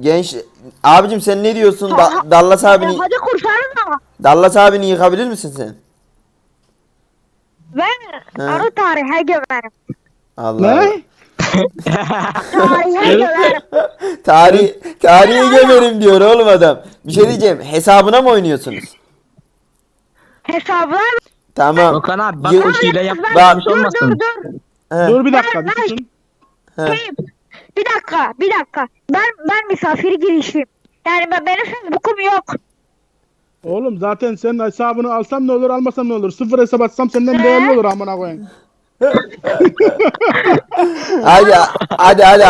Genç abicim sen ne diyorsun? Da- Ha- Dallas abini Hadi kurtarın Dallas abini yıkabilir misin sen? Ben He. arı tarihe gömerim. Allah. Ne? Tarihe gömerim. Tarih tarihe gömerim diyor oğlum adam. Bir şey diyeceğim. Hesabına mı oynuyorsunuz? Hesabına Tamam. Okan abi bak o hile yapmış dur olmasın. dur dur. He, Dur bir dakika bir Ben- susun. he. Bir dakika bir dakika. Ben ben misafir girişim. Yani ben, benim Facebook'um yok. Oğlum zaten senin hesabını alsam ne olur almasam ne olur. Sıfır hesap açsam senden değerli olur amına koyayım. Hadi hadi hadi.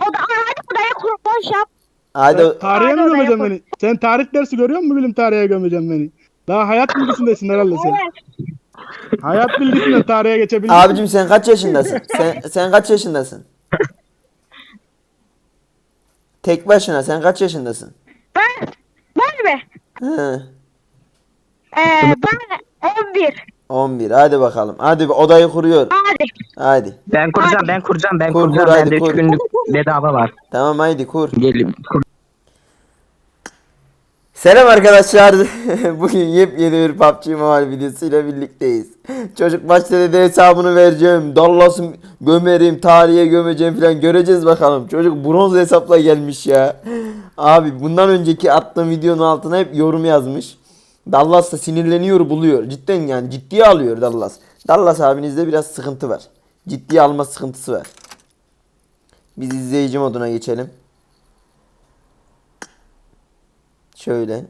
O da hadi buraya kurban yap. Hadi. Tarihe mi oraya beni? Sen tarih dersi görüyor musun bilim tarihe gömeceksin beni? Daha hayat bilgisindesin herhalde sen. Evet. Hayat bilgisinden tarihe geçebildin. Abicim sen kaç yaşındasın? Sen sen kaç yaşındasın? Tek başına sen kaç yaşındasın? Ben ben mi? He. Ee, ben 11. 11. Hadi bakalım. Hadi bir odayı kuruyor. Hadi. Hadi. Ben kuracağım ben kuracağım ben Kur, kuracağım. kur, hadi Bende 3 kur. günlük bedava var. Tamam haydi kur. Gelin kur. Selam arkadaşlar. Bugün yepyeni bir PUBG Mobile videosuyla birlikteyiz. Çocuk maçta dedi hesabını vereceğim. Dallas'ı gömerim, tarihe gömeceğim falan göreceğiz bakalım. Çocuk bronz hesapla gelmiş ya. Abi bundan önceki attığım videonun altına hep yorum yazmış. Dallas da sinirleniyor buluyor. Cidden yani ciddiye alıyor Dallas. Dallas abinizde biraz sıkıntı var. Ciddiye alma sıkıntısı var. Biz izleyici moduna geçelim. Şöyle.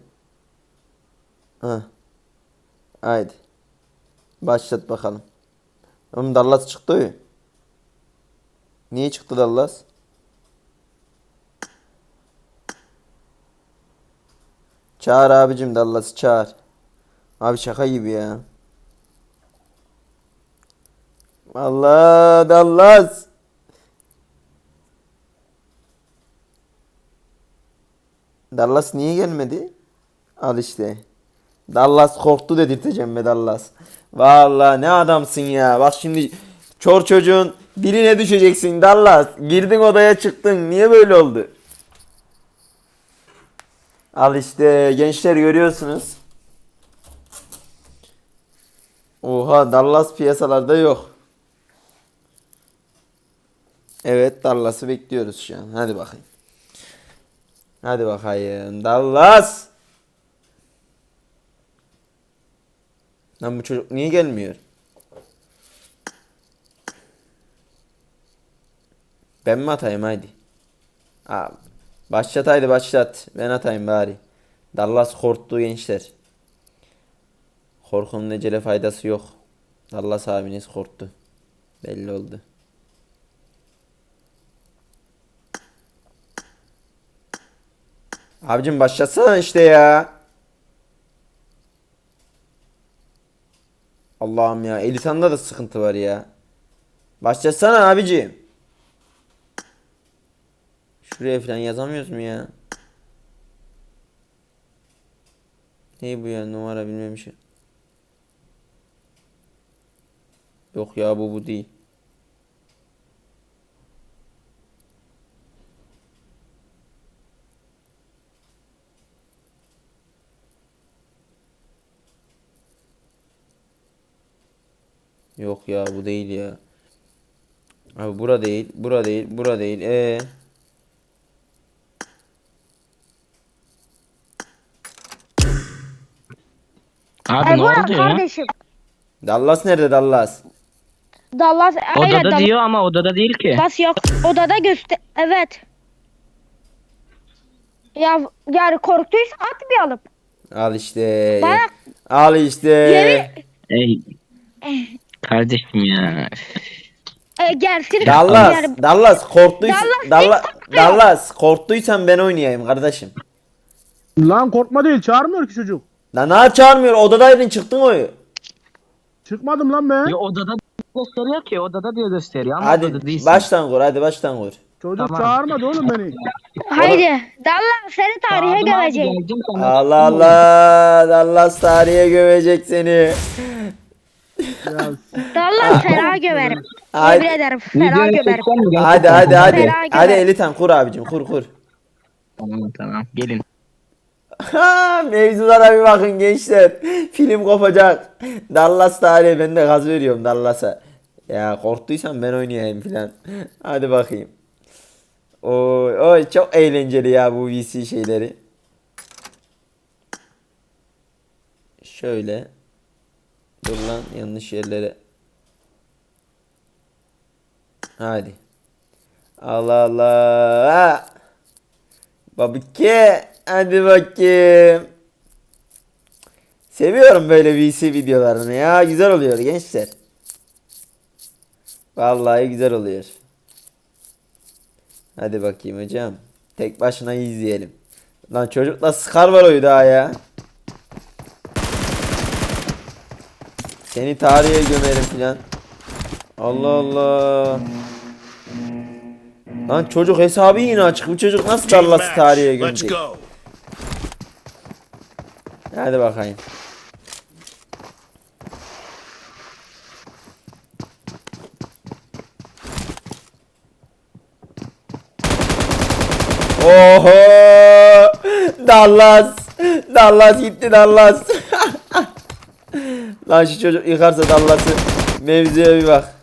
Ha. Haydi. Başlat bakalım. Oğlum Dallas çıktı ya. Niye çıktı Dallas? Çağır abicim Dallas'ı çağır. Abi şaka gibi ya. Allah Dallas. Dallas niye gelmedi? Al işte. Dallas korktu dedirteceğim be Dallas. Vallahi ne adamsın ya. Bak şimdi çor çocuğun birine düşeceksin Dallas. Girdin odaya çıktın. Niye böyle oldu? Al işte gençler görüyorsunuz. Oha Dallas piyasalarda yok. Evet Dallas'ı bekliyoruz şu an. Hadi bakayım. Hadi bakayım. Dallas. Lan bu çocuk niye gelmiyor? Ben mi atayım haydi? Aa, başlat haydi başlat. Ben atayım bari. Dallas korktu gençler. Korkunun necele faydası yok. Dallas abiniz korktu. Belli oldu. Abicim başlatsana işte ya. Allah'ım ya. Elisan'da da sıkıntı var ya. Başlatsana abicim. Şuraya falan yazamıyoruz mu ya? Ne bu ya numara bilmemişim. Yok ya bu bu değil. Yok ya bu değil ya. Abi bura değil, bura değil, bura değil. Ee. Abi Ay ne oldu ya? kardeşim. Dallas nerede Dallas? Dallas Odada Dallas diyor ama odada değil ki. yok. Odada göster. Evet. Ya yani korktuysa atmayalım. Al işte. Bak. Al işte. Yemin- Ey. Kardeşim ya. E, gelsin. Dallas, Yani, Dallas korktuysan Dallas Dallas. Dallas korktuysan ben oynayayım kardeşim. Lan korkma değil çağırmıyor ki çocuk. Lan ne çağırmıyor odadaydın çıktın oyu. Çıkmadım lan ben. Ya odada gösteriyor ki odada diyor gösteriyor ama Hadi odada değilsin. baştan kur hadi baştan kur. Çocuk Tamam. çağırmadı oğlum beni. haydi. Dallas seni tarihe Çağırdım abi, geleceğim sana. Allah Allah Dallas tarihe gömecek seni. Ya, Dallas fena gömerim. Hadi. Yemin ederim fena gömerim. Hadi hadi hadi. Hadi. Elitan kur abicim kur kur. Tamam tamam gelin. Ha, Mevzulara bir bakın gençler. Film kopacak. Dallas tarihi ben de gaz veriyorum Dallas'a. Ya korktuysan ben oynayayım filan. Hadi bakayım. Oy oy çok eğlenceli ya bu VC şeyleri. Şöyle. Dur yanlış yerlere. Hadi. Allah Allah. Babike. Hadi bakayım. Seviyorum böyle VC videolarını ya. Güzel oluyor gençler. Vallahi güzel oluyor. Hadi bakayım hocam. Tek başına izleyelim. Lan çocukla sıkar var o daha ya. Seni tarihe gömerim filan. Allah Allah. Lan çocuk hesabı yine açık. Bu çocuk nasıl Dallas'ı tarihe gömecek? Hadi bakayım. Oho! Dallas! Dallas gitti Dallas. Lan şu çocuk yıkarsa Dallas'ı mevzuya bir bak.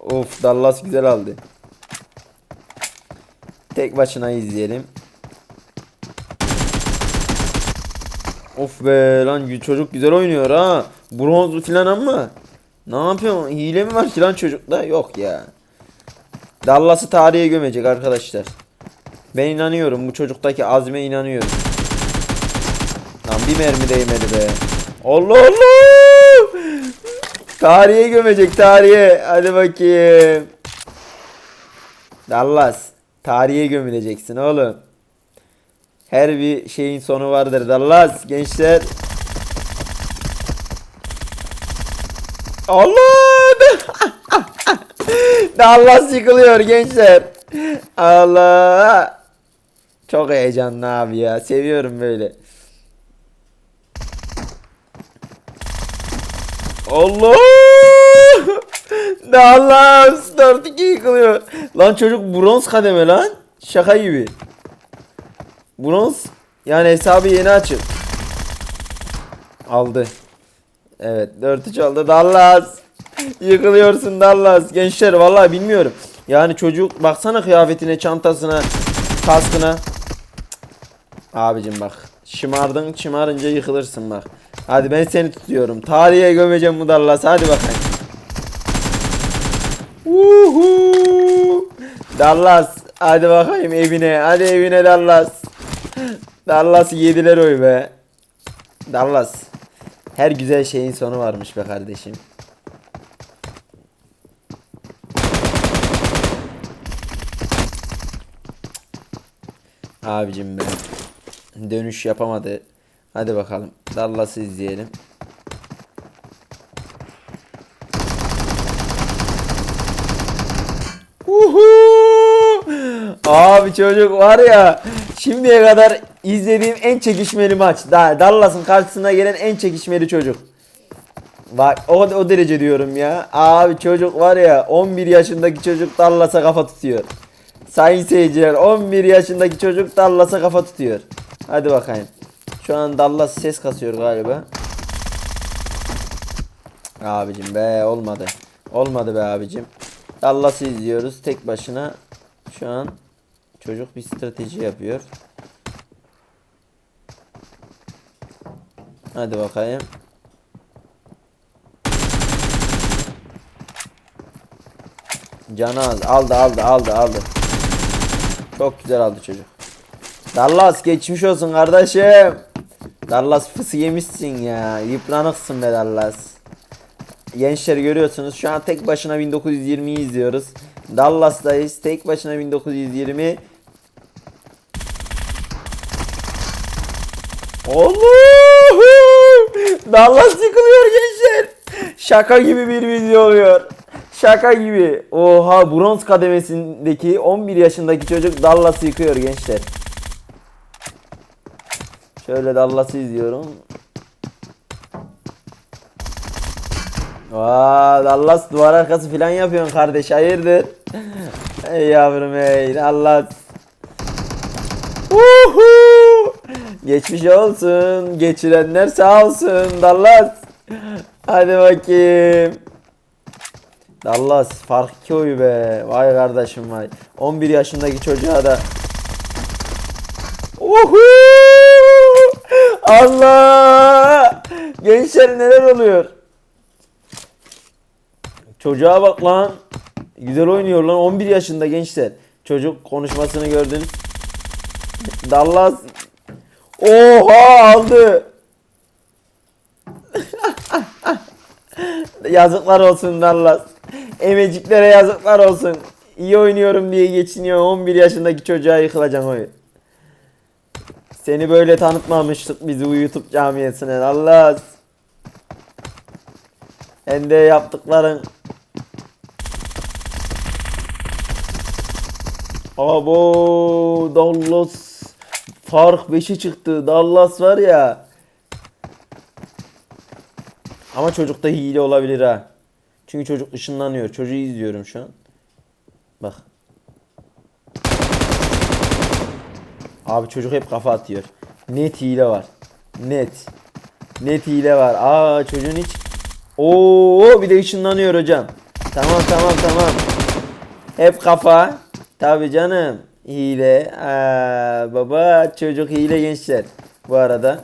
Of Dallas güzel aldı. Tek başına izleyelim. Of be lan çocuk güzel oynuyor ha. Bronz filan ama. Ne yapıyorsun? Hile mi var ki lan çocukta? Yok ya. Dallas'ı tarihe gömecek arkadaşlar. Ben inanıyorum. Bu çocuktaki azme inanıyorum. Lan bir mermi değmedi be. Allah Allah. Tarihe gömecek tarihe. Hadi bakayım. Dallas. Tarihe gömüleceksin oğlum. Her bir şeyin sonu vardır Dallas gençler. Allah! Dallas yıkılıyor gençler. Allah! Çok heyecanlı abi ya. Seviyorum böyle. Allah! Dallas 4-2 yıkılıyor. Lan çocuk bronz kademe lan. Şaka gibi. Bronz yani hesabı yeni açıp aldı. Evet 4-3 oldu Dallas. Yıkılıyorsun Dallas. Gençler vallahi bilmiyorum. Yani çocuk baksana kıyafetine, çantasına, kaskına. Abicim bak. Şımardın, şımarınca yıkılırsın bak. Hadi ben seni tutuyorum. Tarihe gömeceğim bu Dallas. Hadi bakayım. Uhu. Dallas. Hadi bakayım evine. Hadi evine Dallas. Dallas yediler oy be. Dallas. Her güzel şeyin sonu varmış be kardeşim. Abicim be. Dönüş yapamadı. Hadi bakalım. Dallas'ı izleyelim. Uhu! Abi çocuk var ya şimdiye kadar izlediğim en çekişmeli maç. Da Dallas'ın karşısına gelen en çekişmeli çocuk. Bak o, o derece diyorum ya. Abi çocuk var ya 11 yaşındaki çocuk Dallas'a kafa tutuyor. Sayın seyirciler 11 yaşındaki çocuk Dallas'a kafa tutuyor. Hadi bakayım. Şu an Dallas ses kasıyor galiba. Abicim be olmadı. Olmadı be abicim. Dallas'ı izliyoruz tek başına. Şu an çocuk bir strateji yapıyor. Hadi bakayım. Canı az. Aldı aldı aldı aldı. Çok güzel aldı çocuk. Dallas geçmiş olsun kardeşim. Dallas fısı yemişsin ya. Yıpranıksın be Dallas. Gençler görüyorsunuz şu an tek başına 1920'yi izliyoruz. Dallas'tayız. Tek başına 1920. Allah! Dallas yıkılıyor gençler. Şaka gibi bir video oluyor. Şaka gibi. Oha bronz kademesindeki 11 yaşındaki çocuk Dallas'ı yıkıyor gençler. Şöyle Dallas'ı izliyorum. Vaa Dallas duvar arkası falan yapıyorsun kardeş hayırdır? Ey yavrum ey Dallas. Uhu! Geçmiş olsun. Geçirenler sağ olsun Dallas. Hadi bakayım. Dallas fark 2 oyu be. Vay kardeşim vay. 11 yaşındaki çocuğa da. Uhu! Allah! Gençler neler oluyor? Çocuğa bak lan. Güzel oynuyor lan. 11 yaşında gençler. Çocuk konuşmasını gördünüz. Dallas. Oha aldı. yazıklar olsun Dallas. Emeciklere yazıklar olsun. İyi oynuyorum diye geçiniyor. 11 yaşındaki çocuğa yıkılacaksın oyun. Seni böyle tanıtmamıştık bizi bu YouTube camiasine. Dallas. Sen de yaptıkların Abo Dallas fark 5'e çıktı. Dallas var ya. Ama çocukta hile olabilir ha. Çünkü çocuk ışınlanıyor. Çocuğu izliyorum şu an. Bak. Abi çocuk hep kafa atıyor. Net hile var. Net. Net hile var. Aa çocuğun hiç. Oo bir de ışınlanıyor hocam. Tamam tamam tamam. Hep kafa. Tabi canım. Hile. Aa, baba çocuk hile gençler. Bu arada.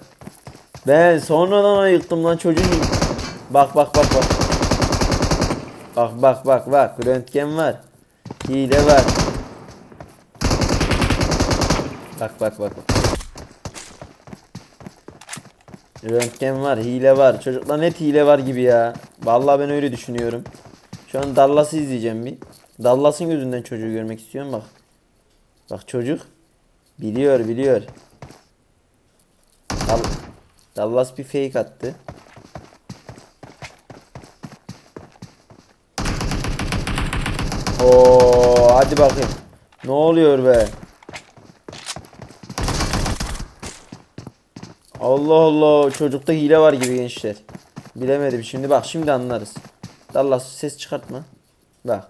Ben sonradan ayıktım lan çocuğun. Bak bak bak bak. Bak bak bak bak. Röntgen var. Hile var. Bak bak bak. Röntgen var, hile var. Çocuklar net hile var gibi ya. Vallahi ben öyle düşünüyorum. Şu an Dallas'ı izleyeceğim bir. Dallas'ın gözünden çocuğu görmek istiyorum bak. Bak çocuk biliyor biliyor. Dal Dallas bir fake attı. Oo hadi bakayım. Ne oluyor be? Allah Allah çocukta hile var gibi gençler. Bilemedim şimdi bak şimdi anlarız. Dallas ses çıkartma. Bak.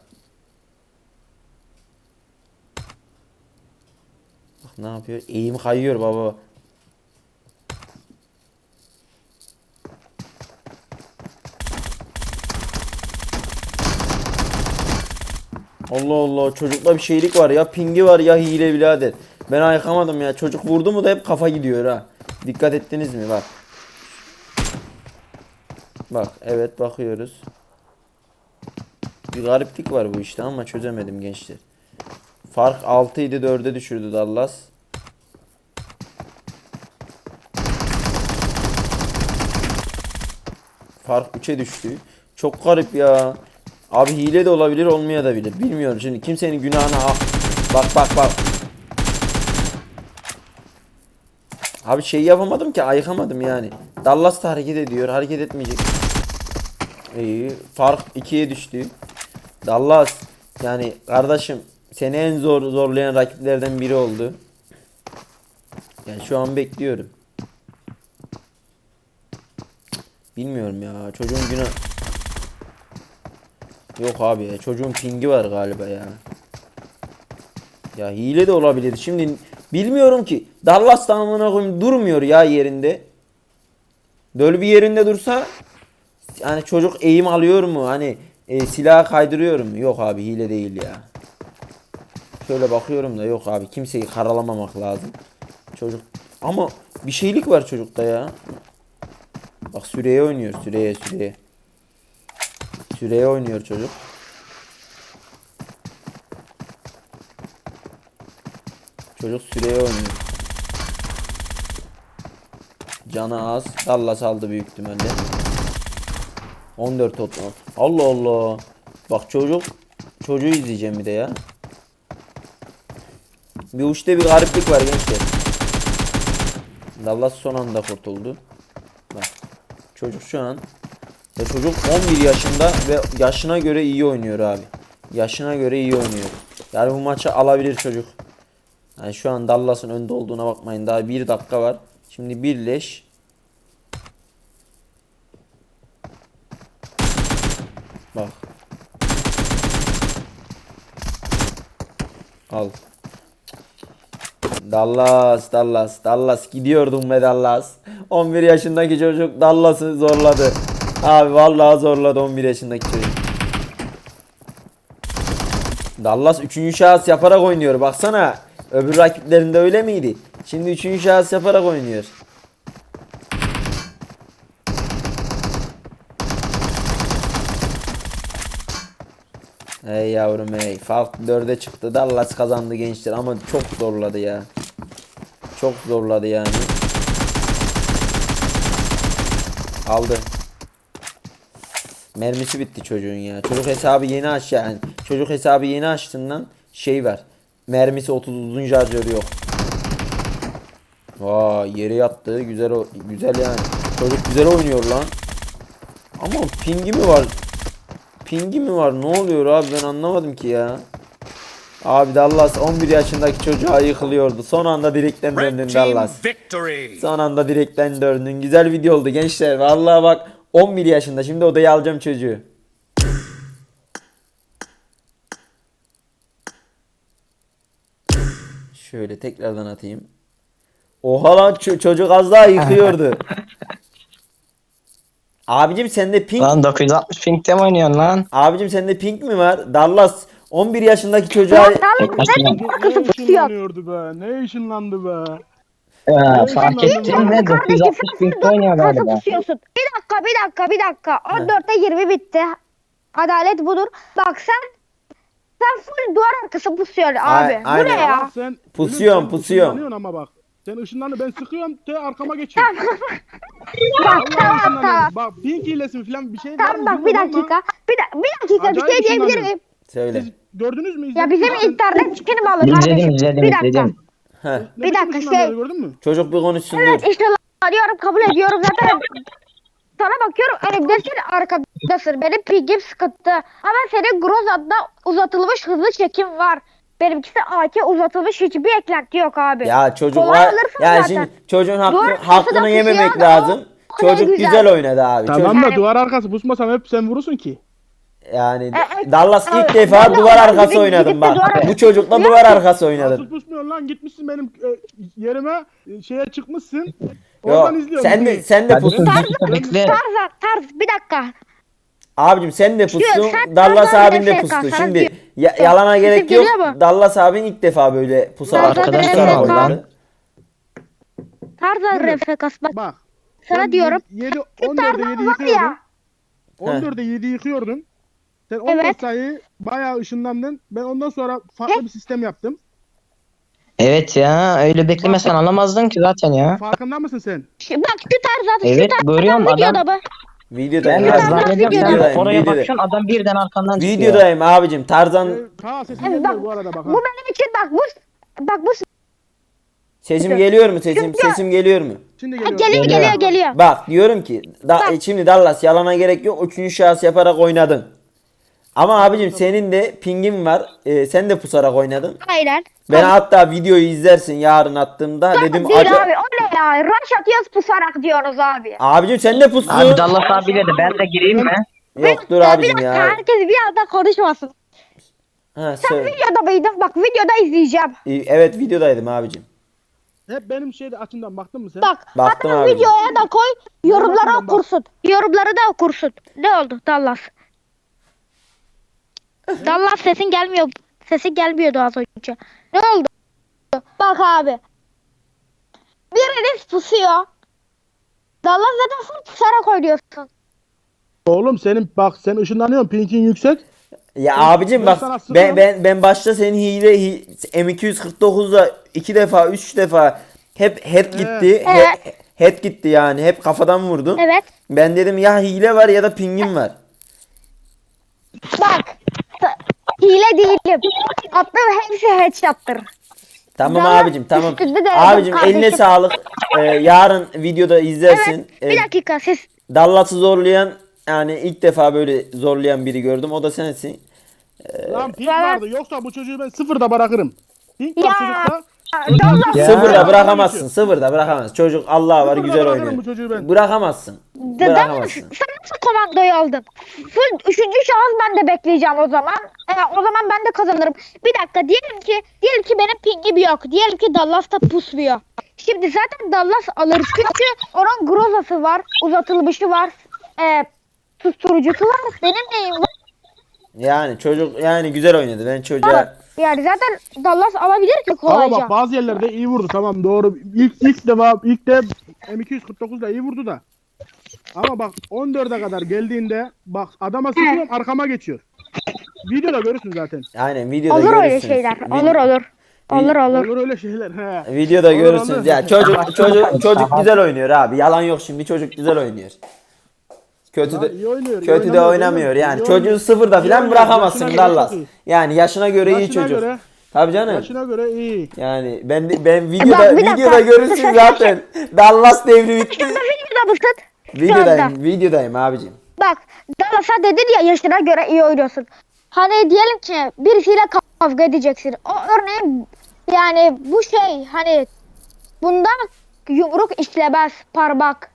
Bak ne yapıyor? Eğim kayıyor baba. Allah Allah çocukta bir şeylik var ya pingi var ya hile birader. Ben ayıkamadım ya çocuk vurdu mu da hep kafa gidiyor ha. Dikkat ettiniz mi bak. Bak evet bakıyoruz. Bir gariplik var bu işte ama çözemedim gençler. Fark 6 idi 4'e düşürdü Dallas. Fark 3'e düştü. Çok garip ya. Abi hile de olabilir olmaya da bilir. Bilmiyorum şimdi kimsenin günahına ah. Bak bak bak. Abi şey yapamadım ki ayıkamadım yani. Dallas da hareket ediyor. Hareket etmeyecek. İyi. Fark 2'ye düştü. Dallas yani kardeşim seni en zor zorlayan rakiplerden biri oldu. Yani şu an bekliyorum. Bilmiyorum ya. Çocuğun günah Yok abi ya çocuğun pingi var galiba ya. Ya hile de olabilir. Şimdi bilmiyorum ki. Dallas da amına koyayım durmuyor ya yerinde. Böyle bir yerinde dursa hani çocuk eğim alıyor mu? Hani e, silah kaydırıyor mu? Yok abi hile değil ya. Şöyle bakıyorum da yok abi kimseyi karalamamak lazım. Çocuk ama bir şeylik var çocukta ya. Bak süreye oynuyor süreye süreye. Süreye oynuyor çocuk. Çocuk süreye oynuyor. Canı az. Dallas aldı büyük ihtimalle. 14 toplam. Allah Allah. Bak çocuk. Çocuğu izleyeceğim bir de ya. Bir uçta bir gariplik var gençler. Dallas son anda kurtuldu. Bak. Çocuk şu an ve çocuk 11 yaşında ve yaşına göre iyi oynuyor abi. Yaşına göre iyi oynuyor. Yani bu maçı alabilir çocuk. Yani şu an Dallas'ın önde olduğuna bakmayın. Daha bir dakika var. Şimdi birleş. Bak. Al. Dallas, Dallas, Dallas gidiyordum be Dallas. 11 yaşındaki çocuk Dallas'ı zorladı. Abi vallahi zorladı 11 yaşındaki çocuk. Dallas 3. şahıs yaparak oynuyor baksana. Öbür rakiplerinde öyle miydi? Şimdi 3. şahıs yaparak oynuyor. Ey yavrum ey. Falk 4'e çıktı. Dallas kazandı gençler ama çok zorladı ya. Çok zorladı yani. Aldı. Mermisi bitti çocuğun ya. Çocuk hesabı yeni aç yani. Çocuk hesabı yeni açtığından şey var. Mermisi 30 uzun şarjörü yok. Vay yere yattı. Güzel o güzel yani. Çocuk güzel oynuyor lan. Ama pingi mi var? Pingi mi var? Ne oluyor abi ben anlamadım ki ya. Abi Dallas 11 yaşındaki çocuğa yıkılıyordu. Son anda direkten döndün Dallas. Son anda direkten döndün. Güzel video oldu gençler. Vallahi bak 11 yaşında. Şimdi odaya alacağım çocuğu. Şöyle tekrardan atayım. Oha lan ço- çocuk az daha yıkıyordu. Abicim sende pink Lan 960 pinkte mi oynuyorsun lan? Abicim sende pink mi var? Dallas 11 yaşındaki çocuğa Dallas ne ışınlanıyordu be? Ne ışınlandı be? Ya, fark ettin mi? 960 pinkte oynuyor galiba. Bir dakika bir dakika bir dakika. 14'te 20 bitti. Adalet budur. Bak sen sen full duvar arkası pusuyorsun abi. Bu aynen. ne ya? Bak sen Pusuyorum, Gülüm, sen pusuyorum. ışınlanıyorsun ama bak. Sen ışınlanı ben sıkıyorum te arkama geçiyorum. Bak tamam tamam. Bak pink hilesi mi falan bir şey var mı Tamam bak bir dakika. Bir, da- bir dakika bir şey diyebilir ışınlanıyor. miyim? söyle. Siz gördünüz mü? Ya bizim mi? Sen- internet çıkını bağlı İzledim kardeşim. izledim Bir dakika. izledim. Heh. Ne bir biçim dakika, ışınlanıyor, şey- Gördün mü? Çocuk bir konuşsun Evet dur. işte arıyorum kabul ediyorum zaten. Sana bakıyorum önümdesin arkadasın. Benim pingim sıkıntı. Ama senin Groza'da uzatılmış hızlı çekim var. Benimkisi AK uzatılmış hiçbir eklenti yok abi. Ya çocuk Kolay var. alırsın Ya zaten. şimdi çocuğun hakkı, arkası hakkını yememek lazım. o Çocuk güzel. güzel. oynadı abi. Tamam Çocuk, da Yani- duvar arkası pusmasam hep sen vurursun ki. yani e, Dallas ilk evet, defa vallahi duvar arkası gidip- oynadım bak. duvar- Bu çocukla Ya- duvar arkası Nasıl oynadım. pusmuyorsun lan gitmişsin benim e, yerime e, şeye çıkmışsın. Yo, Oradan izliyorum. sen de sen de Hadi pusun. dakika bekle. Tarz tarz bir dakika. Abicim sen de pustun. sen Dallas Tarzan abin de FK, pustu. sana Şimdi diyor. ya- yalana gerek yok. geliyor mu? Dallas abin ilk defa böyle pusarak Tarzan pusarak FK. oynadı. Tarzan Yürü. bak. Bak. Sana sen diyorum. 7, Şu 14'e Tarzan 7 var ya. yıkıyordun. 14'e 7 yıkıyordun. Sen 14 Evet. sayıyı bayağı ışınlandın. Ben ondan sonra farklı bir sistem yaptım. Evet ya öyle beklemesen anlamazdın ki zaten ya. Farkında mısın sen? Şu- Bak şu Tarzan Evet, şu Tarzan görüyorum adam- videoda bak. Videodayım. Ben de abicim. zannediyorum sen Videodayım, oraya videodayım. bakıyorsun adam birden arkandan çıkıyor. Videodayım abicim. Tarzan Ee, ta sesin Evet, geliyor bak, bu arada bak. Bu benim için bak bu bak bu sesim geliyor mu? Sesim sesim geliyor mu? Şimdi geliyor geliyor. geliyor Geliyor. Bak diyorum ki da, Bak. şimdi Dallas yalana gerek yok. Üçüncü şahıs yaparak oynadın. Ama abicim senin de pingin var. Ee, sen de pusarak oynadın. Aynen. Ben hatta videoyu izlersin yarın attığımda dedim Değil abi o ne ya? Rush atıyoruz pusarak diyoruz abi. Abicim sen de pustun. Abi Dallas abi dedi ben de gireyim mi? Yok dur Ya bir abicim dakika ya. herkes bir anda konuşmasın. Ha, Sen söyle. videoda mıydın? Bak videoda izleyeceğim. Ee, Evet videodaydım abicim. Hep benim şeyde açımdan baktın mı sen? Bak Baktım hatta abi. videoya da koy. Bak. okursun. Yorumları da okursun. Ne oldu Dallas? Dallas sesin gelmiyor. Sesin gelmiyordu az önce. Ne oldu? Bak abi. Biriniz pusuyor. Dallas zaten full pusarak oynuyorsun. Oğlum senin bak sen ışınlanıyorsun. Pinkin yüksek. Ya abicim ben bak ben ben ben başta senin hile hi- M249'da iki defa üç defa hep head gitti. Evet. He- head gitti yani hep kafadan vurdum. Evet. Ben dedim ya hile var ya da pingim var. Bak. Hile değilim. Attığım hepsi headshot'tır. Tamam Dallas abicim tamam. üstünde de Abicim kardeşim. eline sağlık. Ee, yarın videoda izlersin. Evet. Bir Ee, dakika siz. Dallas'ı zorlayan yani ilk defa böyle zorlayan biri gördüm. O da sensin. Lan pink vardı. Yoksa bu çocuğu ben sıfırda bırakırım. Pink var Ya. çocukta. Dallas Ya. Sıfırda bırakamazsın. Sıfırda bırakamazsın. Çocuk Allah var Sıfırda güzel bırakırım oynuyor. bu çocuğu ben. Bırakamazsın. Da- Dallas Bırakamazsın. sen nasıl komandoyu aldın? Full üçüncü şahıs ben de bekleyeceğim o zaman. E, o zaman ben de kazanırım. Bir dakika diyelim ki diyelim ki benim pingim yok. Diyelim ki Dallas da pusluyor. Şimdi zaten Dallas alır çünkü onun grozası var, uzatılmışı var, e, susturucusu var. Benim neyim var? Yani çocuk yani güzel oynadı. Ben çocuğa Yani zaten Dallas alabilir ki Ama kolayca. bak bazı yerlerde iyi vurdu tamam doğru. İlk ilk defa ilk de M249 da iyi vurdu da. Ama bak 14'e kadar geldiğinde bak adama sıkıyorum arkama geçiyor. Videoda görürsün zaten. aynen videoda Olur öyle görürsünüz. şeyler. Vid- Olur olur. Olur olur. Olur öyle şeyler. He. Videoda Olur, görürsünüz. olur. Ya çocuk çocuk çocuk güzel oynuyor abi. Yalan yok şimdi çocuk güzel oynuyor. Kötü de iyi oynuyor, iyi kötü de oynamıyor, oynamıyor iyi yani. oynuyor. Çocuğu sıfırda İyi falan oynuyor, bırakamazsın göre Dallas. çok iyi. Yani yaşına göre iyi Yaşına çocuk. göre- Tabii canım. Yaşına göre iyi. Yani ben ben videoda Bak, bir dakika. videoda görürsün zaten. Dallas devri bitti. Şimdi videoda mısın? Şu videodayım, videodayım abicim. Bak Dallas'a dedin ya yaşına göre iyi oynuyorsun. Hani diyelim ki birisiyle kavga edeceksin. O örneğin yani bu şey hani bunda yumruk işlemez parmak.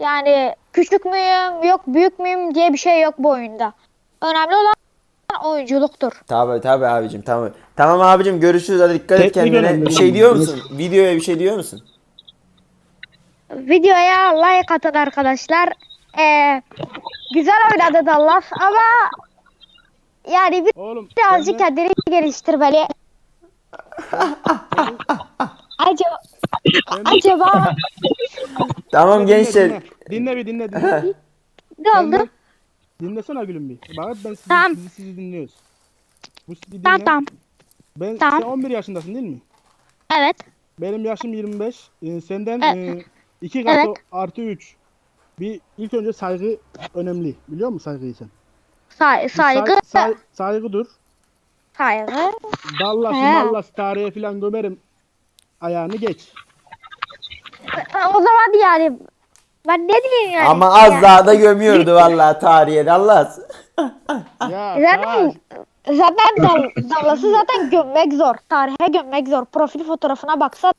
Yani küçük müyüm yok büyük müyüm diye bir şey yok bu oyunda. Önemli olan oyunculuktur. Tabii tabii abicim tamam. Tamam abicim görüşürüz hadi dikkat et Teknik kendine. önemli. Bir şey diyor musun? Videoya bir şey diyor musun? Videoya like atın arkadaşlar. Ee, güzel oynadı Dallas ama yani bir Oğlum. birazcık kendini geliştirmeli. acaba acaba Tamam Dinle, gençler. Dinle, dinle bir dinle dinle. ne oldu? Dinlesene gülüm bir. Bak ben sizi, Tamam. sizi, sizi dinliyoruz. Bu sizi dinle. Tamam tamam. Ben, Tamam. Sen 11 yaşındasın değil mi? Evet. Benim yaşım 25. Ee, senden Evet. e, iki katı Evet. artı 3. Bir ilk önce saygı önemli. Biliyor musun saygıyı sen? Say Bir saygı say- say- saygı dur. saygı. Dallas, He. mallas tarihe falan gömerim. Ayağını geç. O zaman yani ben ne diyeyim yani? Ama az Yani daha da gömüyordu vallahi tarihe Dallas. Ya Zaten zaten Dal- Dallas'ı zaten gömmek zor. Tarihe gömmek zor. Profil fotoğrafına baksa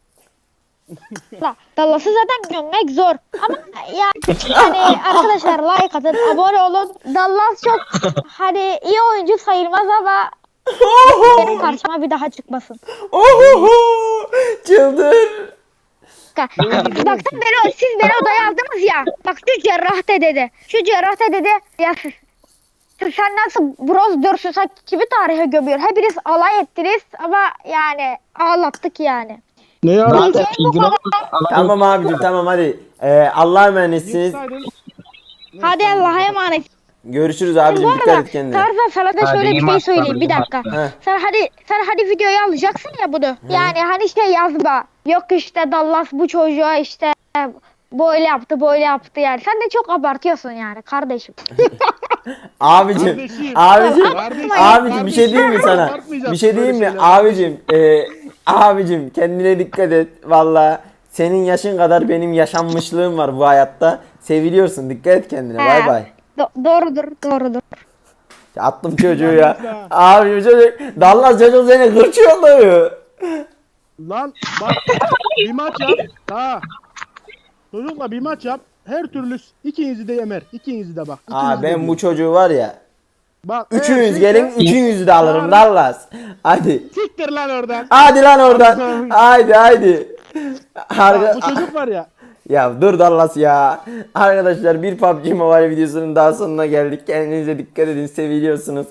Dallas'ı zaten gömmek zor. Ama ya hani arkadaşlar like atın, abone olun. Dallas çok hani iyi oyuncu sayılmaz ama benim karşıma bir daha çıkmasın. Ohoho! Çıldır. Bak sen beni, siz beni odaya aldınız ya. Bak şu cerrah de dedi. Şu cerrah de dedi. Ya siz, sen nasıl broz dörsün sen kimi tarihe gömüyor? Hepiniz alay ettiniz ama yani ağlattık yani. Ne ya? Zaten Tamam abicim tamam hadi. Ee, Allah'a emanetsiniz. Hadi Allah'a emanet. Görüşürüz Bu abicim dikkat arada et kendine. Tarzan sana da Hadi şöyle bir iyi şey maçlar, söyleyeyim bir dakika. maçlar. Heh. Sen hadi sen hadi videoyu alacaksın ya bunu. Yani hani şey yazma. Yok işte Dallas bu çocuğa işte böyle yaptı böyle yaptı yani. Sen de çok abartıyorsun yani kardeşim. Abicim, Kardeşim. abicim, Kardeşim, abicim bir şey diyeyim mi sana? Abartmayacağız Bir şey böyle diyeyim mi? şeyler. Abicim, e, abicim kendine dikkat et. Valla senin yaşın kadar benim yaşanmışlığım var bu hayatta. Seviliyorsun. Dikkat et kendine. Bay He. bay. Do- doğrudur doğrudur. Attım çocuğu ya. Abi çocuk Dallas çocuk seni kırçıyorluyor. Lan bak bir maç yap. Daha. Çocukla bir maç yap. Her türlü ikinizi de yemer. İkinizi de bak. Aa ikinizi de ben bu yemer. çocuğu var ya. Bak, Üçünüz evet, gelin, siktir- üçünüzü de alırım Dallas. Hadi. Siktir lan oradan. Hadi lan oradan. Allah'ım. Haydi haydi. Bak, Arka- bu çocuk var ya. Ya dur Dallas ya. Arkadaşlar bir PUBG Mobile videosunun daha sonuna geldik. Kendinize dikkat edin. Seviliyorsunuz.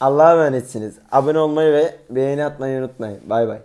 Allah'a emanetsiniz. Abone olmayı ve beğeni atmayı unutmayın. Bay bay.